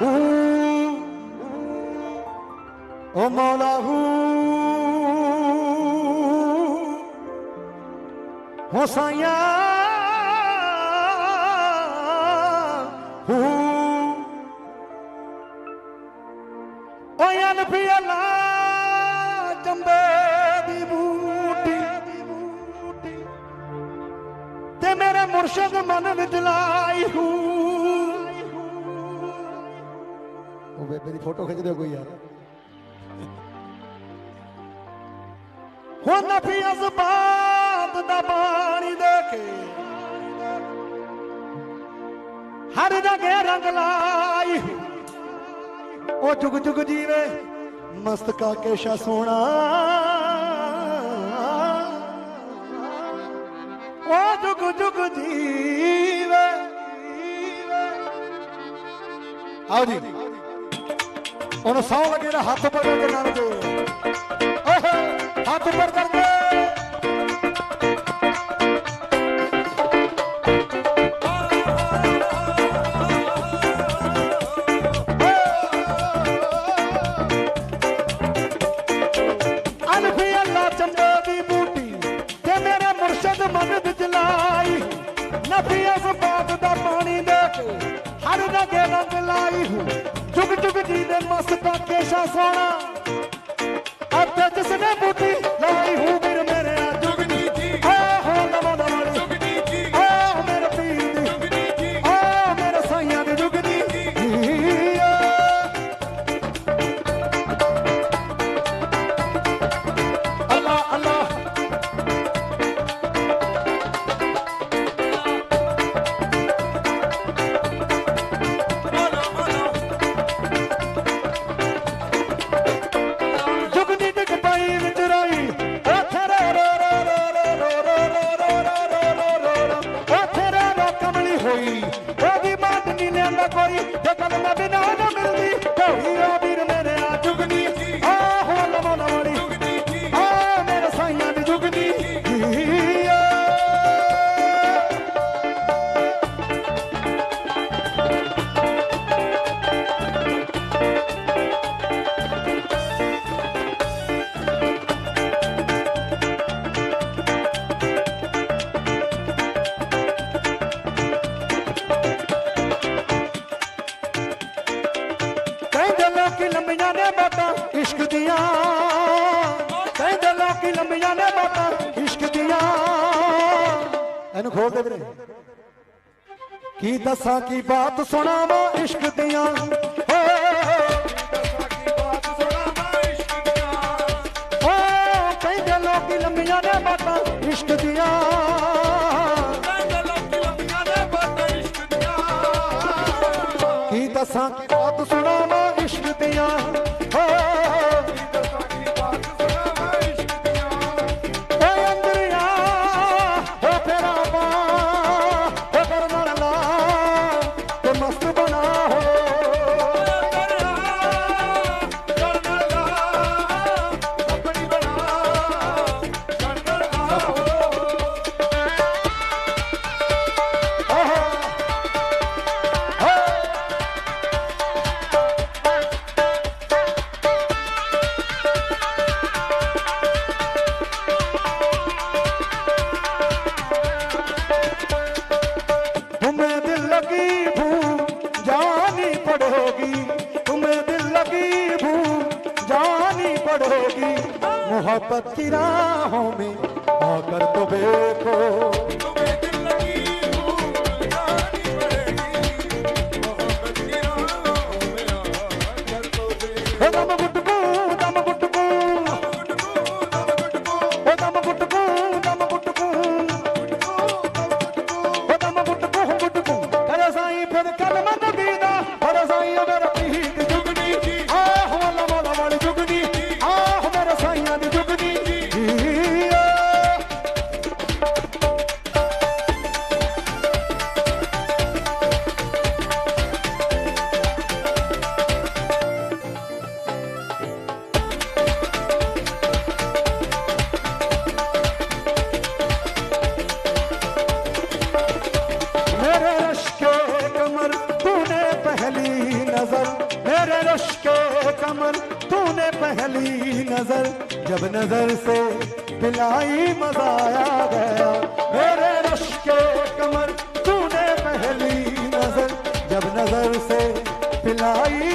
ਹੂ ਓ ਮੌਲਾ ਹੂ ਹੁਸੈਨ ਹੂ। ਓ ਅਨਬੀ ਅੱਲਾ ਚੰਬੇ ਦੀ ਬੂਟੀ, ਤੇ ਮੇਰੇ ਮੁਰਸ਼ਿਦ ਮਨ ਵਿੱਚ ਲਾਈ ਹੂ। ਉਹ ਫੋਟੋ ਖਿੱਚ ਦਿਓ ਕੋਈ ਯਾਰ। ਹੁਣ ਨਫੀ ਅਜ਼ਬਾਤ ਦਾ ਪਾਣੀ ਦੇ ਕੇ ਹਰ ਰੰਗੇ ਰੰਗ ਲਾਈ ਉਹ ਜੁਗ ਜੁਗ ਜੀਵੇ ਮਸਤਕਾ ਕੇਸ਼ਾ ਸੋਣਾ ਉਹ ਜੁਗ ਜੁਗ ਜੀਵੇ। ਆਓ ਜੀ। ਹੁਣ ਸੌ ਗੱਡੀ ਦਾ ਹੱਥ ਉੱਪਰ ਕਰਕੇ ਨਾਲ ਜੋ ਓਹੋ, ਹੱਥ ਉੱਪਰ ਕਰਕੇ। ਨਫੀ ਇਸ ਬਾਤ ਦਾ ਪਾਣੀ ਦੇ ਕੇ ਹਰ ਨਗੇ ਰੰਗ ਲਾਈ ਹੂੰ। Aperte esse meu botinho ਨੂੰ ਖੋਲ ਦੇ ਵੀਰੇ। ਕੀ ਦੱਸਾਂ ਕੀ ਬਾਤ ਸੁਣਾਵਾਂ ਇਸ਼ਕ ਦੀਆਂ? ਲੰਮੀਆਂ ਨੇ ਬਾਤਾਂ ਇਸ਼ਕ ਦੀਆਂ। ਕੀ ਦੱਸਾਂ ਕੀ ਬਾਤ ਸੁਣਾਵਾਂ ਇਸ਼ਕ ਦੀਆਂ? की राहों में आकर तो देखो नज़र, मेरे रश के कमर तूने पहली नज़र। जब नज़र से पिलाई मजाया गया, मेरे रश के कमर तूने पहली नज़र। जब नज़र से पिलाई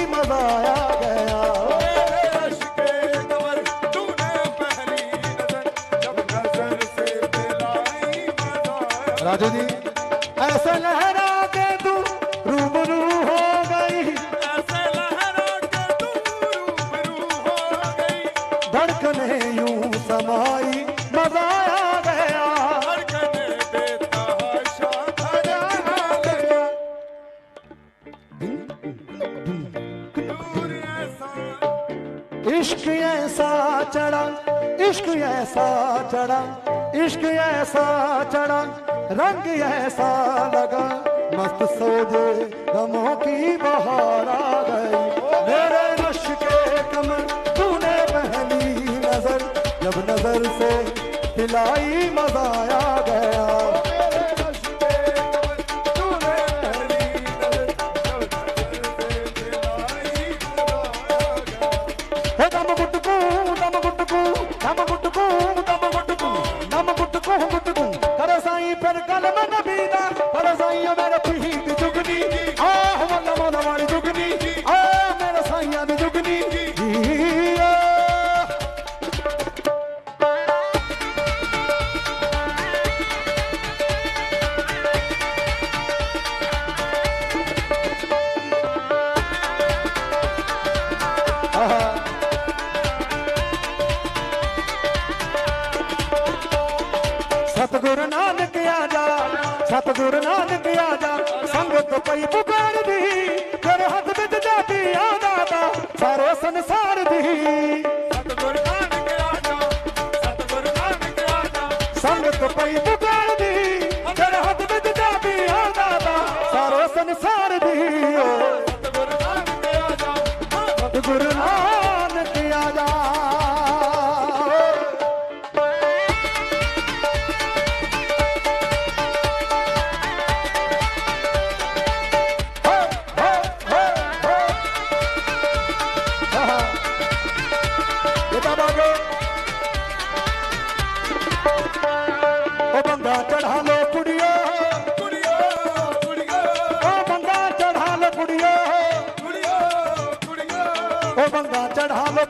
ਚੜਾ ਇਸ਼ਕ ਐਸਾ ਚੜਾ ਇਸ਼ਕ ਐਸਾ ਚੜਾ ਰੰਗ ਐਸਾ ਲਗਾ मस्त सोजे गमों की बहार आ गई मेरे नश के कमर तूने पहली नजर जब नजर से हिलाई मजा आ गया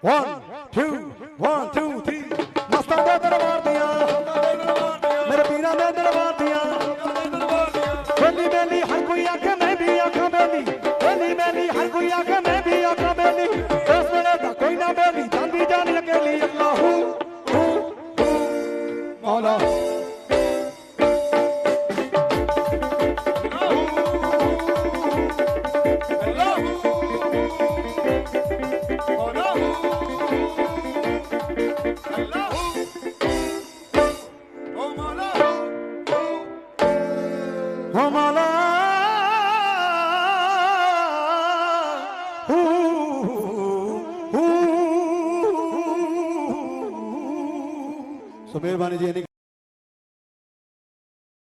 One, two, one, two. તો મહેરબાની જે એની